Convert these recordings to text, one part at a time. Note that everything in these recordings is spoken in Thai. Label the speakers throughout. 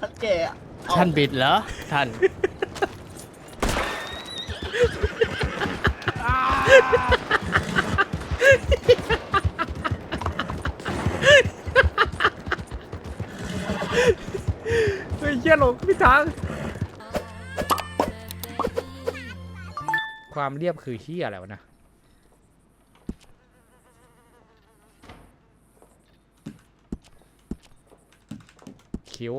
Speaker 1: ท่านแก่อะเอา
Speaker 2: ท่านบิดเหรอ ท่าน
Speaker 3: เฮ้ยเหี้ยหลงพี่ทาง ความเรียบคือเฮียอะไรวะนะ คิ้ว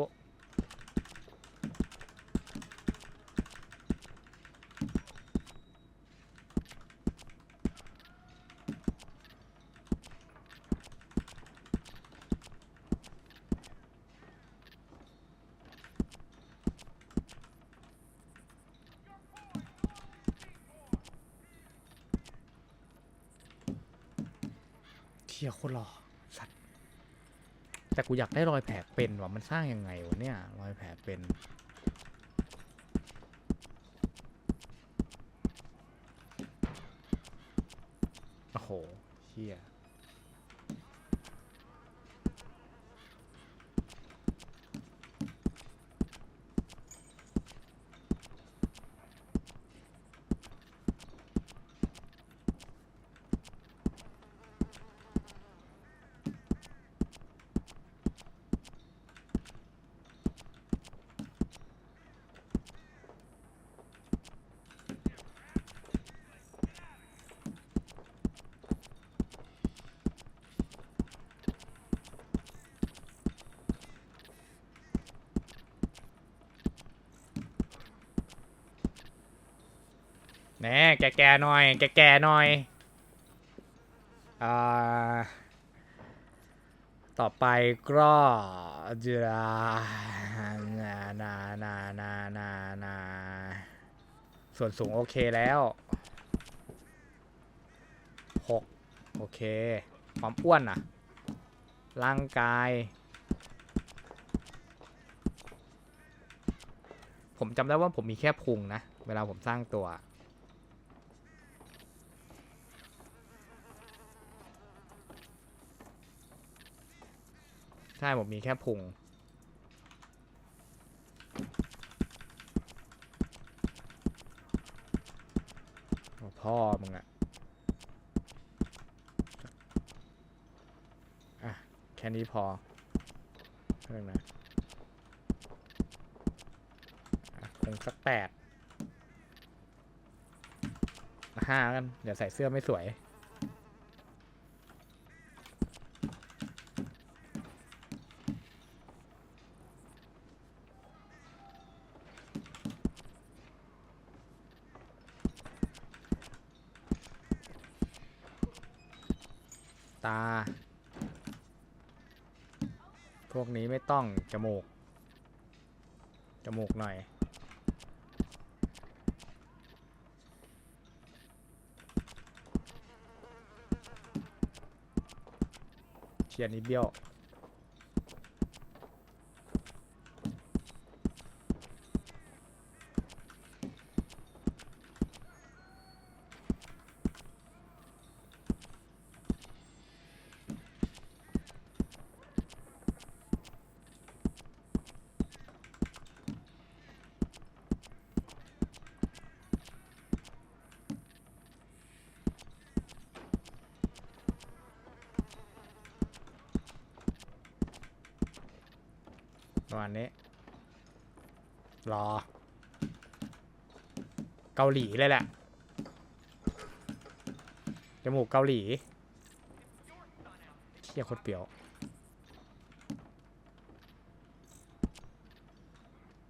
Speaker 3: เที่ยโคตรหล่อสัตว์แต่กูอยากได้รอยแผลเป็นว่ะมันสร้างยังไงวะเนี่ย รอยแผลเป็น โอ้โหเฮีย แหน่แกๆหน่อย แก่ๆหน่อยอ่าต่อไปก็จะนานานานานานาส่วนสูงโอเคแล้วหกโอเค ความอ้วนอะ ร่างกาย ผมจำได้ว่าผมมีแค่พุงนะ เวลาผมสร้างตัว ใช่ผมมีแค่พุงพ่อมึงอะอะ แค่นี้พอเรื่องนะคงสักแปดห้ากัน เดี๋ยวใส่เสื้อไม่สวย ตา พวกนี้ไม่ ต้องจมูก จมูกหน่อยเชียร์นี้เบี้ยว ประมาณนี้ รอ เกาหลีเลยแหละ จมูกเกาหลีเที่ยโคตรเปรี้ยว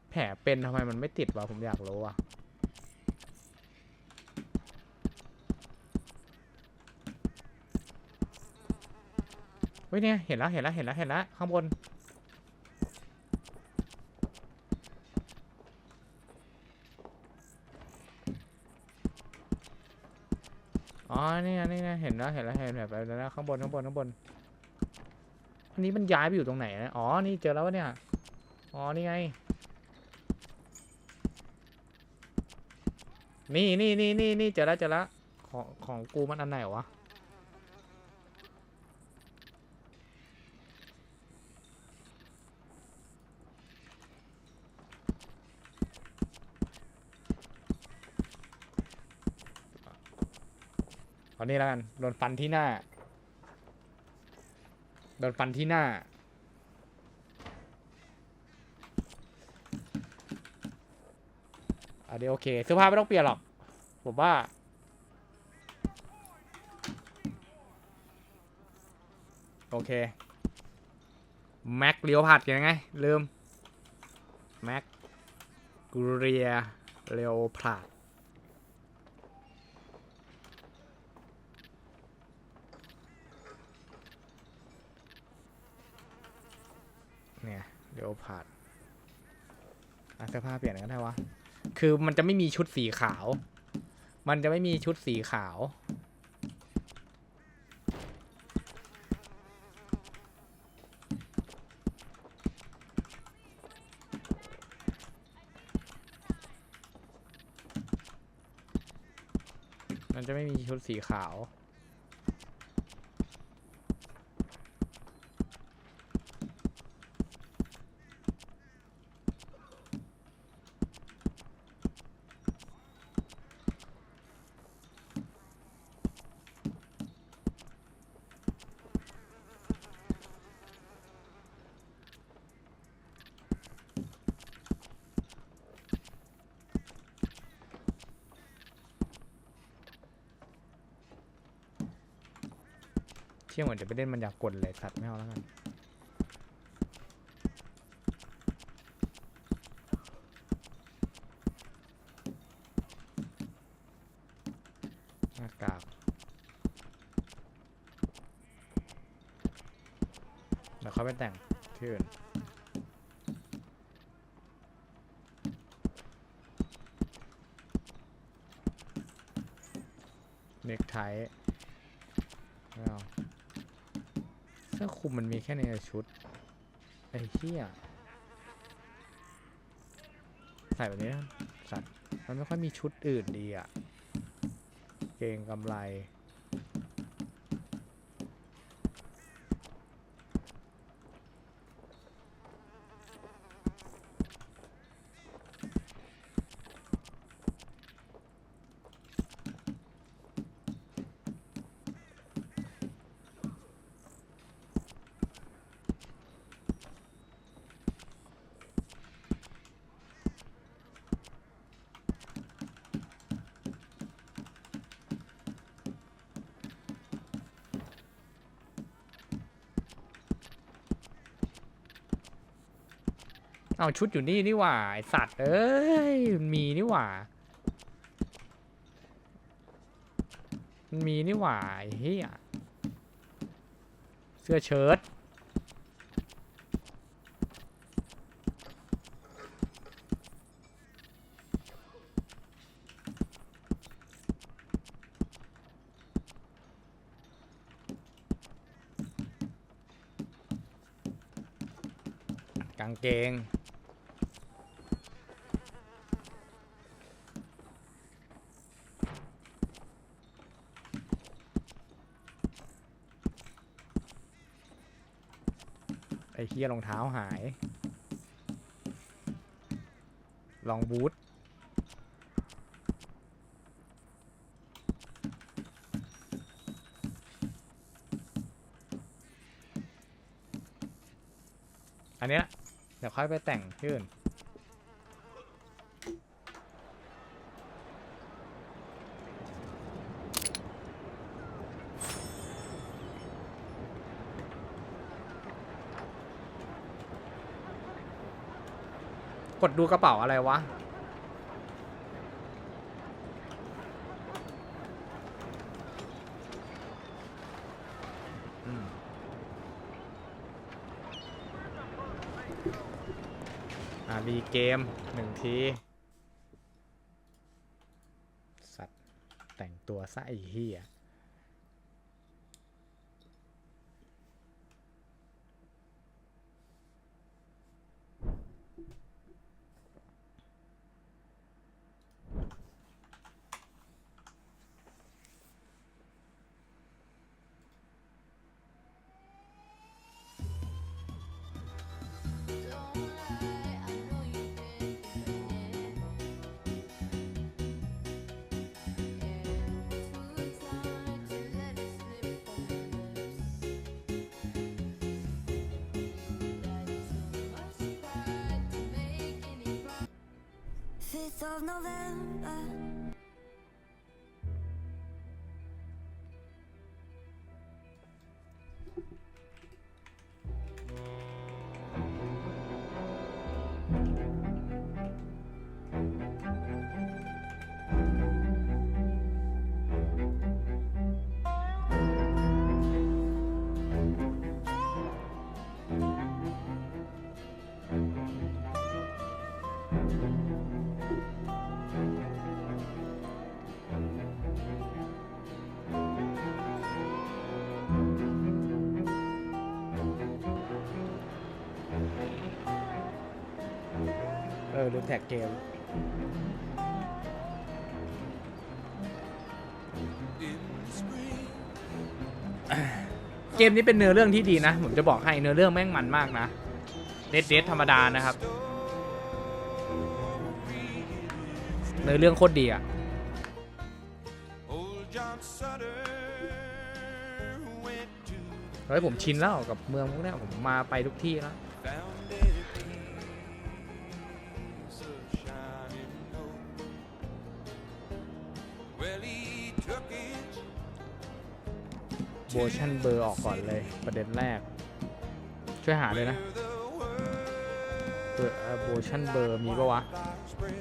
Speaker 3: แผลเป็นทำไมมันไม่ติดวะ ผมอยากรู้ว่ะเฮ้ยเนี่ยเห็นแล้วเห็นแล้วเห็นแล้วเห็นแล้วข้างบน อ๋อ นี่ไงนี่ไงเห็นแล้ว เห็นแล้ว เห็นแบบแล้วข้างบน ข้างบน ข้างบน อันนี้มันย้ายไปอยู่ตรงไหนนะ อ๋อ นี่เจอแล้วเนี่ย อ๋อ นี่ไง นี่นี่นี่นี่นี่เจอแล้วเจอแล้ว ของของกูมันอันไหนวะ ตอนนี้แล้วกัน โดนฟันที่หน้า โดนฟันที่หน้า อันนี้โอเคเสื้อผ้าไม่ต้องเปลี่ยนหรอก ผมว่า โอเค แม็กเลี้ยวผัดยังไง ลืม แม็กกเรียเลี้ยวผัดเนี่ย ผัดอะเสื้อผ้าเปลี่ยนกันได้วะ คือมันจะไม่มีชุดสีขาว มันจะไม่มีชุดสีขาว มันจะไม่มีชุดสีขาว เที่ยงเหมือนจะไปเล่นมันอยากกดเลยสัตว์ไม่เอาแล้วกันหน้ากากเดี๋ยวเขาไปแต่งที่อื่นกไทไม่เอาเสื้อคลุ มันมีแค่ในชุด ไอ้เหี้ยใส่แบบนี้นะสัตว์ มันไม่ค่อยมีชุดอื่นดีอะเกงกำไร เอาชุดอยู่นี่นี่หว่าไอสัตว์เอ้ยมันมีนี่หว่ามันมีนี่หว่าไอ้เหี้ยเสื้อเชิ้ตกางเกง เยี่ยรองเท้าหาย ลองบูทอันเนี้ยเดี๋ยวค่อยไปแต่งที่อื่น ดดูกระเป๋าอะไรวะ อ่ารีเกมหนึ่งที สัตว์ แต่งตัวซะไอ้เหี้ย
Speaker 4: 5th of November
Speaker 2: ออลืมแท็กเกม เกมนี้เป็นเนื้อเรื่องที่ดีนะ ผมจะบอกให้เนื้อเรื่องแม่งมันมากนะเดดเดดธรรมดานะครับ เนื้อเรื่องโคตรดีอะเฮ้ยผมชินแล้วกับเมืองพวกนี้ผมมาไปทุกที่แล้ว โวชั่นเบอร์ออกก่อนเลยประเด็นแรก ช่วยหาเลยนะเบอร์โวชั่นเบอร์มีปะวะ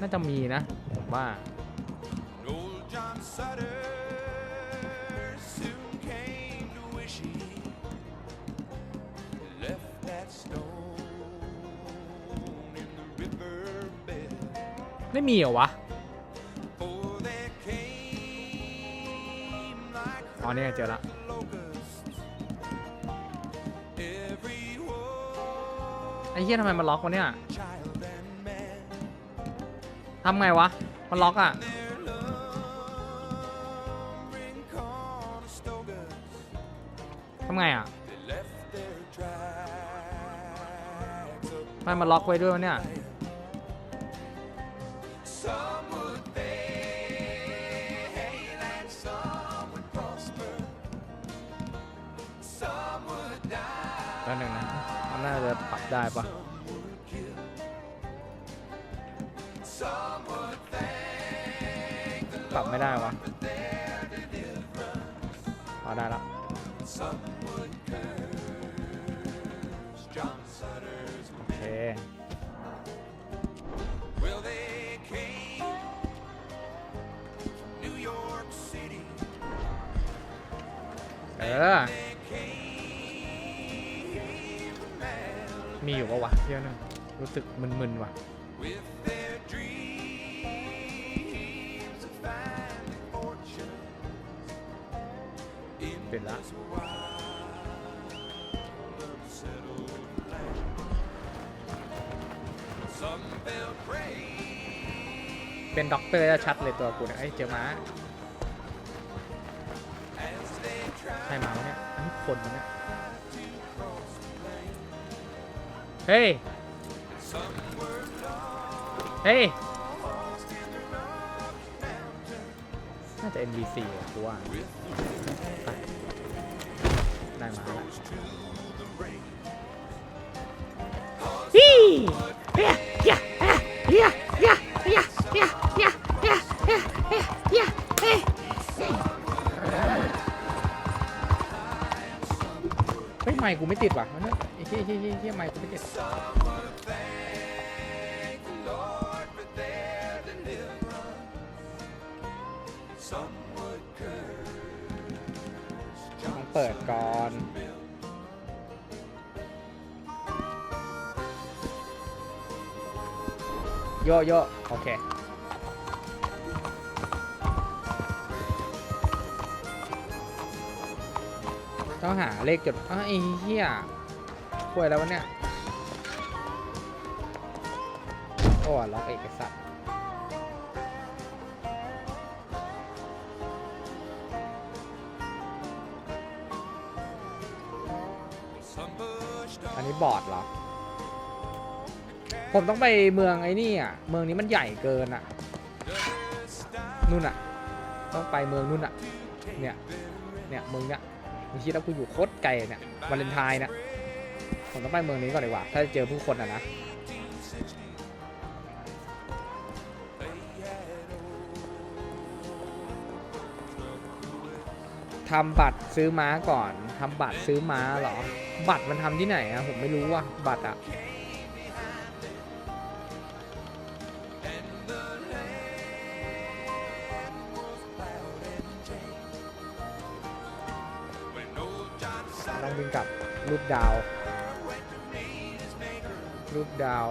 Speaker 2: น่าจะมีนะ ผมว่าไม่มีเหรอวะอ๋อเนี่ยเจอละ ไอ้เหี้ยทำไมมันล็อกวะเนี่ยทำไงวะ มันล็อกอะ ทำไงอะมันมาล็อกไว้ด้วยวะเนี่ยแล้วหนึ่งนะันน่าจะปรับได้ปะปรับไม่ได้วะ
Speaker 3: พ
Speaker 2: อได้ละเคเออ อยู่ปะวะเที่ยวนึงรู้สึกมึนๆว่ะ
Speaker 3: เป็
Speaker 2: นละเป็นด็อกเตอร์จะชัดเลยตัวกูเนี่ยไอ้เจอม้าใช่ม้าเนี่ยไอ้คนมันเนี่ย เฮ้ย เฮ้ย
Speaker 3: in the Rocky Mountains
Speaker 2: น่าจะ NBC อะกูว่าไปได้มาละ
Speaker 3: to the rain.
Speaker 2: ฮีเฮียเฮียเฮียเฮียเฮียเฮียเฮียเฮียเฮียเฮียเฮียเฮียเฮ้ยไมค์กูไม่ติดว่ะมันเนี่ยไอ้ เฮ้ยเฮ้ยเฮ้ยไม่กูไม่
Speaker 3: เก็บ
Speaker 2: ต้องเปิดก่อนโยโยโอเคต้องหาเลขจดอ้าวไอ้เหี้ย ป่วยแล้ววะเนี่ยโอ้ล็อกเอกสาร
Speaker 3: Some pushed
Speaker 2: อันนี้บอร์ดเหรอ ผมต้องไปเมืองไอ้นี่อะ เมืองนี้มันใหญ่เกินอะ นู่นอะ ต้องไปเมืองนู่นอะ เนี่ย เนี่ยเมืองเนี้ยมึงคิดว่ากูอยู่โคตรไกลเนี่ย วาเลนไทน์เนี่ย ผมต้องไปเมืองนี้ก่อนดีกว่า ถ้าเจอผู้คนอะนะ
Speaker 3: ทำบัตรซื้อม้าก่อน ทำบัตรซื้อม้าเหรอ บัตรมันทำที่ไหนอะผมไม่รู้ว่ะบัตรอะต้องวิ่งกับรูปดาว รูปดาว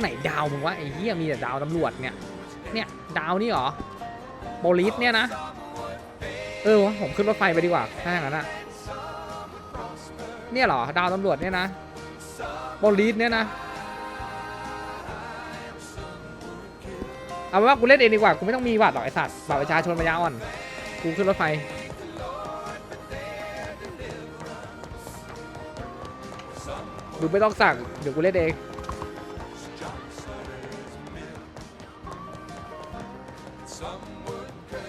Speaker 3: ไหนดาวมึงวะไอ้เหี้ยมีแต่ดาวตำรวจเนี่ย เนี่ยดาวนี่หรอโปลิสเนี่ยนะ เออวะผมขึ้นรถไฟไปดีกว่าถ้าอย่างนั้นอะเนี่ยหรอดาวตำรวจเนี่ยนะโปลิสเนี่ยนะเอาว่ากูเล่นเองดีกว่ากูไม่ต้องมีบัตรหรอกไอสัตว์บัตรประชาชนปัญญาอ่อนกูขึ้นรถไฟ ดูไม่ต้องสั่ง เดี๋ยวกูเล่นเอง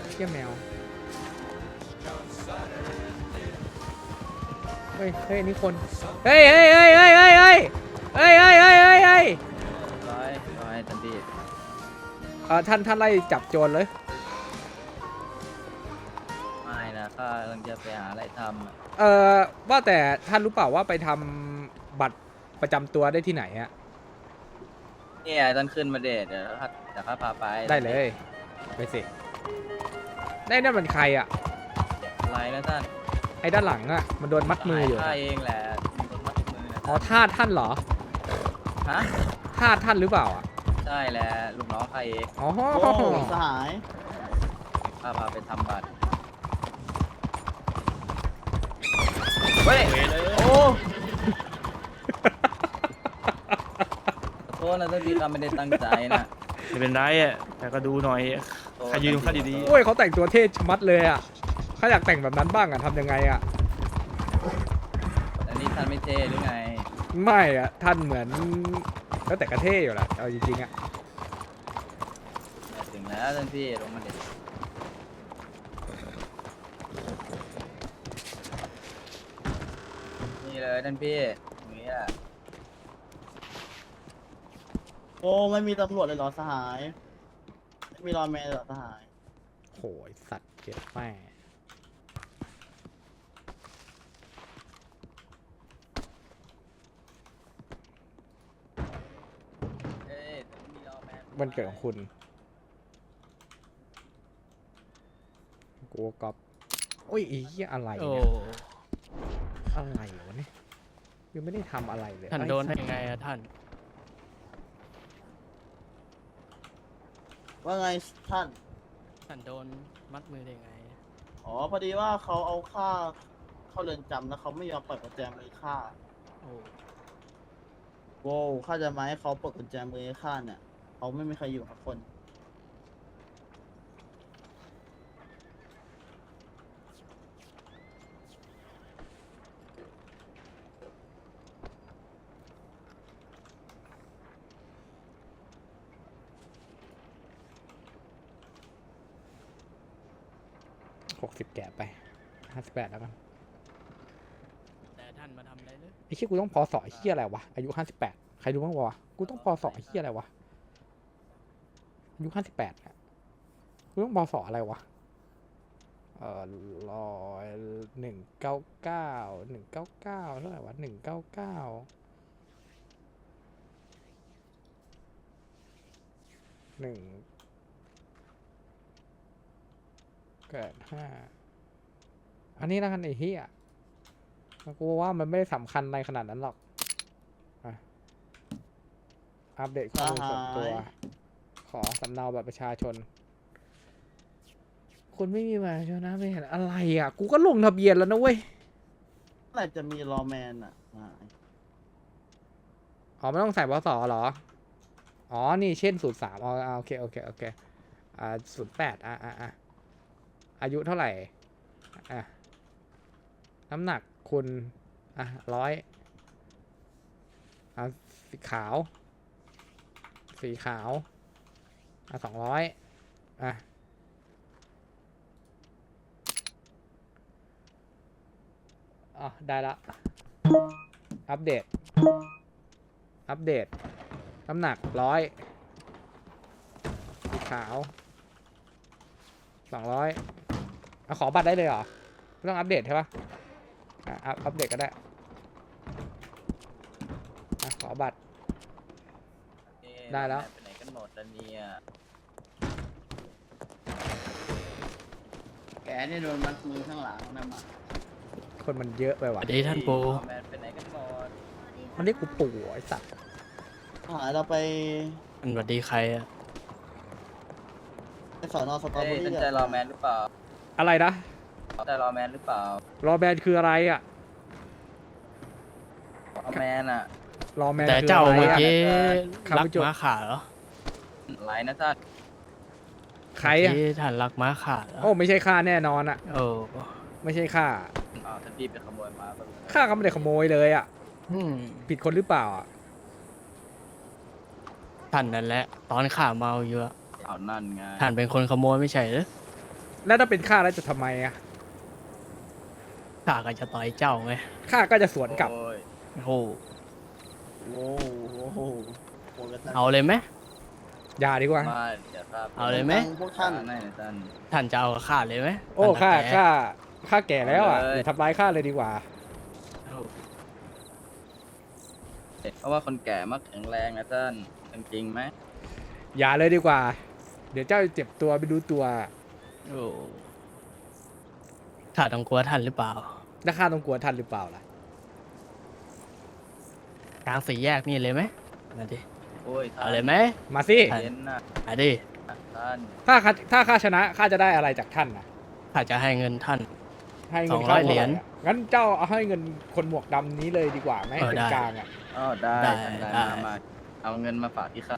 Speaker 3: เชี่ยแมว เฮ้ย เฮ้ย นี่คน เฮ้ยเฮ้ยเฮ้ยเฮ้ยเฮ้ยเฮ้ยเฮ้ยเฮ้ยเฮ้ยเฮ้ยเฮ้ย
Speaker 1: ร้อยร้อยทันที
Speaker 3: เออท่านท่านไล่จับโจรเลย
Speaker 1: ไม่นะข้ากำลังจะไปหาอะไรทำอะ
Speaker 3: เออว่าแต่ท่านรู้เปล่าว่าไปทำบัตร ประจำตัวได้ที่ไหนอะ
Speaker 1: เนี่ยตอนขึ้นมาเดทเดี๋ยวข้าเดี๋ยวข้าพาไป
Speaker 3: ได้เลย ไปสิได้นั่นมันใครอะ
Speaker 1: อะไรนะท่าน
Speaker 3: ไอ้ด้านหลังอะมันโดนมัดมืออยู่
Speaker 1: ข้าเองแหละมีคนมัดมือนะ
Speaker 3: อ๋อทาสท่านเหรอ
Speaker 1: ฮะ
Speaker 3: ทาสท่านหรือเปล่าอะ
Speaker 1: ใช่แหละลูกน้องข้าเอง
Speaker 3: อ๋อ
Speaker 5: โอ้สหาย
Speaker 1: ข้าพาไปทำบัตรเฮ้ย
Speaker 5: โอ้
Speaker 1: ขอโทษ นะท่านพี่ข้าไม่ได้ตั้งใจนะ
Speaker 6: ไม่เป็นไรอะแต่ก็ดูหน่อยใครยืมค่าดี
Speaker 3: โอ้ยเขาแต่งตัวเท่ชะมัดเลยอะเขาอยากแต่งแบบนั้นบ้างอะทำยังไงอะ
Speaker 1: แต่นี่ท่านไม่เท่หรือไง
Speaker 3: ไม่อะท่านเหมือนแล้วแต่กระเท่อยู่แหละเอาจริงๆอะ
Speaker 1: มาถึงแล้วท่านพี่ลงมาเด็ดนี่เลยท่านพี่ตรงนี้แหละ
Speaker 5: โอ้ไม่มีตำรวจเลยเหรอสหาย ไม่มีรอยแมนเลยเหรอสหาย
Speaker 3: โหยสัตว์เจ็บแม่
Speaker 1: เอ้ยแต่ไม่มีรอแมน
Speaker 3: วันเกิดของคุณ กูกอบโอ้ยไอีเหี้ยอะไร
Speaker 7: โอ้
Speaker 3: เนี่ยอะไรวะเนี่ยยังไม่ได้ทำอะไรเลย
Speaker 7: ท่าน
Speaker 3: ไอ้
Speaker 7: โดนได้
Speaker 3: สัตว์
Speaker 7: ยังไงอะท่าน
Speaker 5: ว่าไงท่าน
Speaker 7: ท่านโดนมัดมือได้ยังไง
Speaker 5: อ๋อพอดีว่าเขาเอาค่าเข้าเรือนจำแล้วเขาไม่ยอมเปิดกุญแจมือค่า
Speaker 7: โอ้
Speaker 5: โว้วข้าจะมาให้เขาเปิดกุญแจมือให้ข้าเนี่ยเขาไม่มีใครอยู่กับคน
Speaker 3: สิบแกะไปห้าสิบแปดแล้วกัน
Speaker 7: แต่ท่านมาทำอะไรเลย
Speaker 3: ไอ้เหี้ยกูต้องพอสอเหี้ยอะไรวะอายุห้าสิบแปดใครรู้บ้างวะกูต้องพอสอเหี้ยอะไรวะอายุห้าสิบแปดเนี่ยกูต้องพอสออะไรวะเออร้อยหนึ่งเก้าเก้าหนึ่งเก้าเก้าเท่าไหร่วะหนึ่งเก้าเก้าหนึ่ง เกิดห้าอันนี้แล้วกันไอ้เหี้ยกูว่ามันไม่ได้สำคัญอะไรขนาดนั้นหรอกอะอัปเดตข้อมูลส่วนตัว
Speaker 5: สหาย
Speaker 3: ขอสำเนาบัตรประชาชน คุณไม่มีบัตรประชาชนนะไม่เห็นอะไรอะ กูก็ลงทะเบียนแล้วนะเว้ย
Speaker 5: เมื่อไหร่จะมีรอแมนอะสหาย
Speaker 3: อ๋อไม่ต้องใส่บสเหรอ อ๋อ นี่เช่นศูนย์สามอ๋ออ่าโอเค โอเค โอเค อ่าศูนย์แปดอะอะอะ อายุเท่าไหร่ อะ น้ำหนักคุณ อะร้อยอะสีขาว สีขาว อะสองร้อยอะอ๋อได้ละ อัปเดต อัปเดต น้ำหนักร้อยสีขาวสองร้อย เอาขอบัตรได้เลยเหรอ ไม่ต้องอัปเดตใช่ปะอะอัพอัปเดตก็ได้อะขอบัตร
Speaker 1: เอ๊ะ
Speaker 3: ได้แล้ว
Speaker 1: ไปไหนกันหมดแล้วเนี่ย
Speaker 5: แกเนี่ยโดนมัดมือข้างหลังนั่นมา
Speaker 3: คนมันเยอะไป
Speaker 7: ส
Speaker 3: ว่ะ
Speaker 7: วัสดีท่านปู
Speaker 1: เอาแมนไปไหนกันหมด
Speaker 3: มันเรียกกูปู่ไอ้สัตว์
Speaker 5: หายเราไป
Speaker 7: อันสวัสดีใครอะ
Speaker 5: ไปสอนอสตรอ
Speaker 1: เอ้
Speaker 5: เบอยรี่
Speaker 1: ตั้งใจรอแมนหรือเปล่า
Speaker 3: อะไรนะ
Speaker 1: ตั้งใจรอแมนหรือเปล่าร
Speaker 3: อแบนคืออะไรอะ
Speaker 1: รอแมนอะ
Speaker 3: รอแมน
Speaker 7: แต่
Speaker 3: คือ
Speaker 7: เจ้า
Speaker 3: อะไร
Speaker 7: เมื่อ
Speaker 3: อะ
Speaker 7: กี้
Speaker 3: ข้า
Speaker 7: รัก
Speaker 3: พเจ้า
Speaker 7: ม้าขาเหรอ
Speaker 1: ไรนะท่าน
Speaker 3: ใครอะ
Speaker 7: เมื่กี้ท่านรักม้าขาเหรอ
Speaker 3: โอ้ไม่ใช่ข้าแน่นอนอะ
Speaker 7: โอ้
Speaker 3: ไม่ใช่ข้า
Speaker 1: อ้าวท่านพี่ไปขโมยมาปะ
Speaker 3: ข้าก็ไม่ได้ขโมยเลยอะ
Speaker 7: อืม
Speaker 3: ผิดคนหรือเปล่าอะ
Speaker 7: ท่านนั่นแหละ ตอนข้าเมาอยู่อะ
Speaker 1: เอานั่นไง
Speaker 7: ท่านเป็นคนขโมยไม่ใช่เหรอ
Speaker 3: แล้วถ้าเป็นข้าแล้วจะทำไมอะ
Speaker 7: ข้าก็จะต่อยเจ้าไง
Speaker 3: ข้าก็จะสวนกลับ
Speaker 1: โอ้ย
Speaker 7: โอ้โห
Speaker 5: โอ้โหโอ้โหโอ้โหกัน
Speaker 7: เอาเลยไหม
Speaker 3: อย่าดีกว่า
Speaker 1: มาเดี๋ยวครับ
Speaker 7: เอาเลยไหม
Speaker 5: พวกท่าน
Speaker 1: นั่นนะท่าน
Speaker 7: ท่านจะเอากับข้าเลยไหม
Speaker 3: โอ้
Speaker 7: ท่
Speaker 3: ข้าน
Speaker 7: ตะแก
Speaker 3: ข้าข้าแก่แล้วอะ
Speaker 1: เอาเลย
Speaker 3: อย่าทำร้ายข้าเลยดีกว่า
Speaker 7: โอ้
Speaker 1: เพราะว่าคนแก่มักแข็งแรงนะท่านจริงๆไหม
Speaker 3: อย่าเลยดีกว่า เดี๋ยวเจ้าจะเจ็บตัวไม่รู้ตัว
Speaker 7: โอ้ข้าต้องกลัวท่านหรือเปล่า
Speaker 3: แล้วข้าต้องกลัวท่านหรือเปล่าล่ะ
Speaker 7: กลางสี่แยกนี่เลยไหมมาดิ
Speaker 1: โอ้ยท่าน
Speaker 7: เอาเลยไหม
Speaker 3: มาสิ
Speaker 7: ท่าน
Speaker 1: เย็นนะ
Speaker 7: มาดิ
Speaker 1: ท่าน
Speaker 3: ถ้าข้าถ้าข้าชนะข้าจะได้อะไรจากท่านนะ
Speaker 7: ข้าจะให้เงินท่าน
Speaker 3: ให้เงิน
Speaker 7: 200
Speaker 3: ข้า
Speaker 7: เหรียญ
Speaker 3: ท่าไอะงั้นเจ้าเอาให้เงินคนหมวกดำนี้เลยดีกว่าไหม
Speaker 7: เออ
Speaker 3: เป็น
Speaker 7: ได้
Speaker 3: กลางอะ
Speaker 1: อ๋อได้
Speaker 7: ได้
Speaker 1: ท่านได้
Speaker 7: ได้
Speaker 1: มามาเอาเงินมาฝากที่ข้า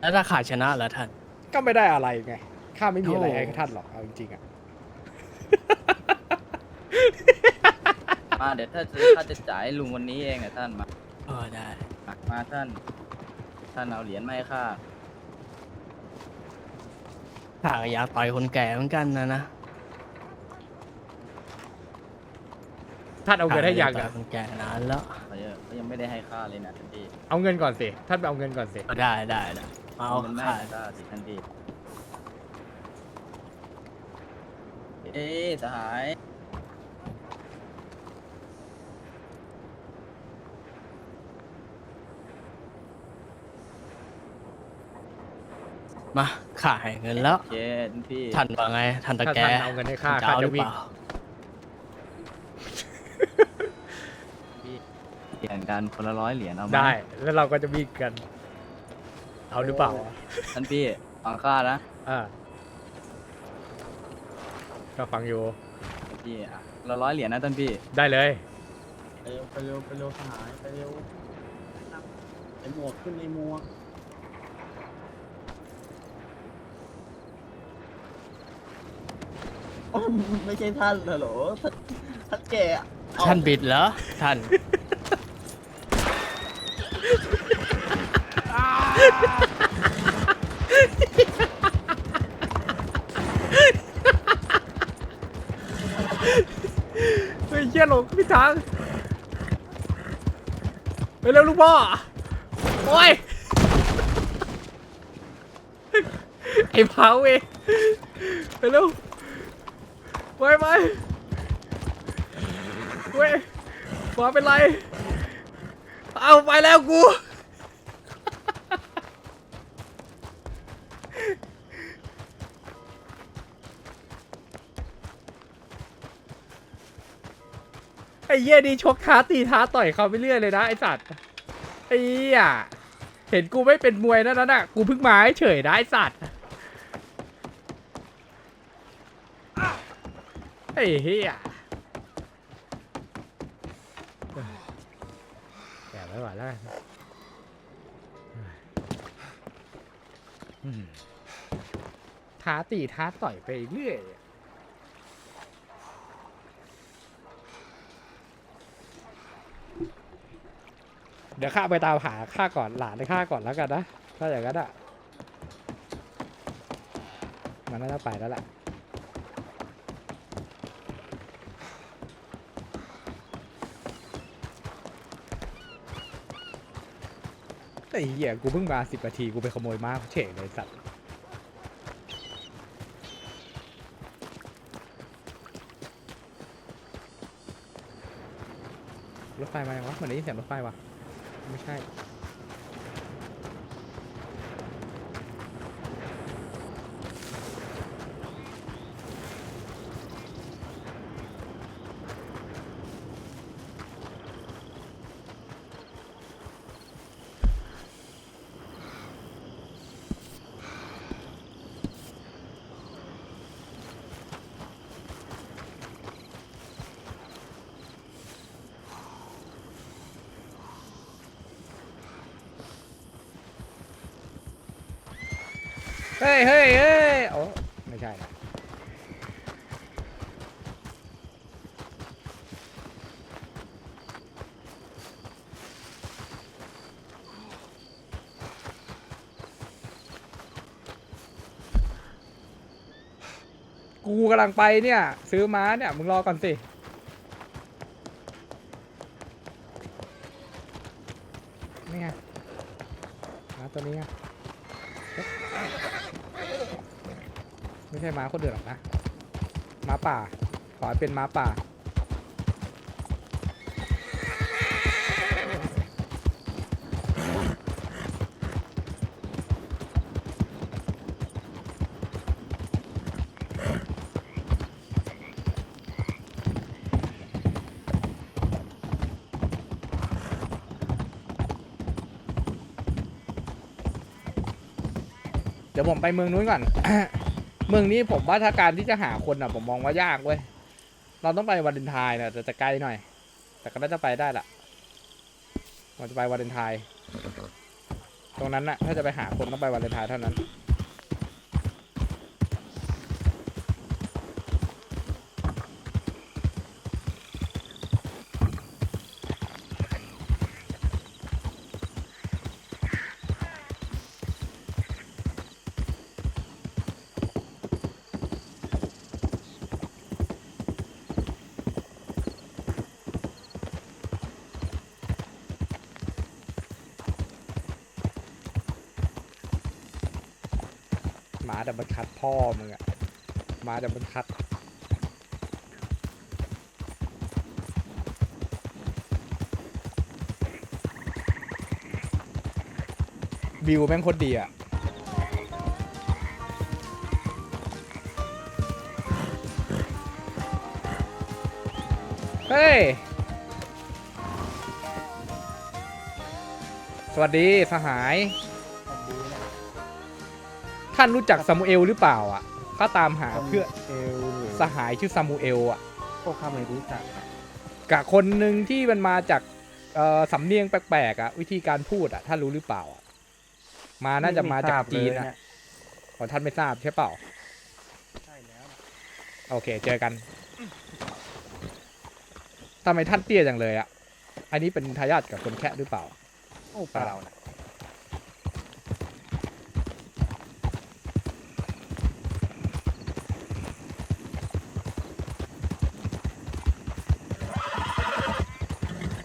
Speaker 7: แล้วถ้าข้าชนะล่ะท่าน
Speaker 3: ก็ไม่ได้อะไรไง ข้าไม่มีอะไร
Speaker 7: โอ้
Speaker 3: ให้ท่านหรอกเอาจริงๆอะ
Speaker 1: มาเดี๋ยวถ้าจะข้าจะจ่ายให้ลุงวันนี้เองนะท่านมา
Speaker 7: เออได้
Speaker 1: มามาท่าน ท่านเอาเหรียญมาให้ข้า
Speaker 7: ข้าก็อยากต่อยคนแก่เหมือนกันนะนะ
Speaker 3: ท่านเอาเงินให้ยัง
Speaker 7: ข้า
Speaker 3: อะ
Speaker 7: ต่อยคนแก่นานแล้ว
Speaker 1: เขายังเขายังไม่ได้ให้ข้าเลยนะท่านพี่
Speaker 3: เอาเงินก่อนสิท่านไปเอาเงินก่อนสิ
Speaker 7: ก็ได้ได้ได้เอา
Speaker 1: เงินไม่
Speaker 7: ข้า
Speaker 1: ให้ข้าสิท่านพี่ เอ๊ะสหาย
Speaker 7: มาข้าให้เงินแล้ว
Speaker 1: โอเคท่านพี่
Speaker 7: ท่านว่าไงท่านตะ
Speaker 3: ถ้า
Speaker 7: แก
Speaker 3: ท่านเอาเงินให้ข้า
Speaker 7: จะ
Speaker 3: ข้า
Speaker 7: เอาห
Speaker 3: จะ
Speaker 7: รือ
Speaker 3: วิ่
Speaker 7: เป
Speaker 3: ง
Speaker 7: ล่า
Speaker 1: เปลี่ยนกันคนละร้อยเหรียญเอาไหม
Speaker 3: ได้ แล้วเราก็จะวิ่งกัน เอาหรือเปล่า
Speaker 1: ท่านพี่ฟังข้านะ
Speaker 3: อ่า ก็ฟังอยู่
Speaker 1: ท่านพี่อะละร้อยเหรียญนะท่านพี่
Speaker 3: ได้เลย
Speaker 5: ไปเร็วไปเร็วไปเร็วสหายไปเร็วไอหมวกขึ้นไอหมวกโอ้ไม่ใช่ท่านเหรอท่านท่านแก่อะเอ้
Speaker 7: ท่านบิดเหรอ ท่าน
Speaker 3: ทางไปเร็วลูกพ่อโอ้ยไอ้เผาเวไปเร็วไปไปเว้ยมาเป็นไร เอาไปแล้วกู อ้เหี้ยนี่ชกท้าตีท้าต่อยเขาไปเรื่อยเลยนะไอสัตว์ไอ้เหี้ยเห็นกูไม่เป็นมวยนั่นน่ะกูเพิ่งมาเฉยนะไอ้สัตว์ไอ้เหี้ยแกไม่ไหวแล้วนอืมท้าตีท้าต่อยไปเรื่อย ดี๋ยวข้าไปตามหาข้าก่อนหลานข้าก่อนแล้วกันนะถ้าอย่างนั้นอะมันน่าจะไปแล้วแหละไอ้เหี้ยกูเพิ่งมาสิบนาทีกูไปขโมยมากเฉยเลยสัตว์รถไฟมายังวะเหมือนได้ยินเสียงรถไฟว่ะ ไม่ใช่ เฮ้ยเฮ้ยเฮ้ยโอ้ไม่ใช่นะ กูกำลังไปเนี่ย ซื้อม้าเนี่ย มึงรอก่อนสิ นี่ไงม้าตัวนี้ไงไม่ใช่ม้าคนอื่นหรอกนะ ม้าป่า ขอให้เป็นม้าป่า ผมไปเมืองนู้นก่อน เมืองนี้ผมว่าถ้าการที่จะหาคนอะ ผมมองว่ายากเว้ย เราต้องไปวาเลนไทน์นะแต่จะไกลหน่อย แต่ก็น่าจะไปได้ละเราจะไปวาเลนไทน์ตรงนั้นน่ะ ถ้าจะไปหาคนต้องไปวาเลนไทน์เท่านั้น หมาดับเบิลคัดพ่อมึงอะห มาดับเบิลคัดวิวแม่งโคตรดีอะเฮ้ย สวัสดีสหาย ท่านรู้จักซามูเอลหรือเปล่าอะ ข้าตามหาเพื่อน
Speaker 6: เอล
Speaker 3: สหายชื่อซามูเอลอะ
Speaker 6: พวกข้าไม่รู้จักอะ
Speaker 3: กับคนหนึ่งที่มันมาจากเอ่อสำเนียงแปลกๆอะวิธีการพูดอะท่านรู้หรือเปล่าอะมาน่าจะมาจากจีน
Speaker 6: ไม่ทร
Speaker 3: อะ
Speaker 6: บเลยเย
Speaker 3: ของท่านไม่ทราบใช่เปล่า
Speaker 6: ใช่แล้วนะ
Speaker 3: โอเค เจอกันทำไมท่านเตี้ยจังเลยอะ อันนี้เป็นทายาทกับคนแค่หรือเปล่า
Speaker 6: โอ้เปล่านะ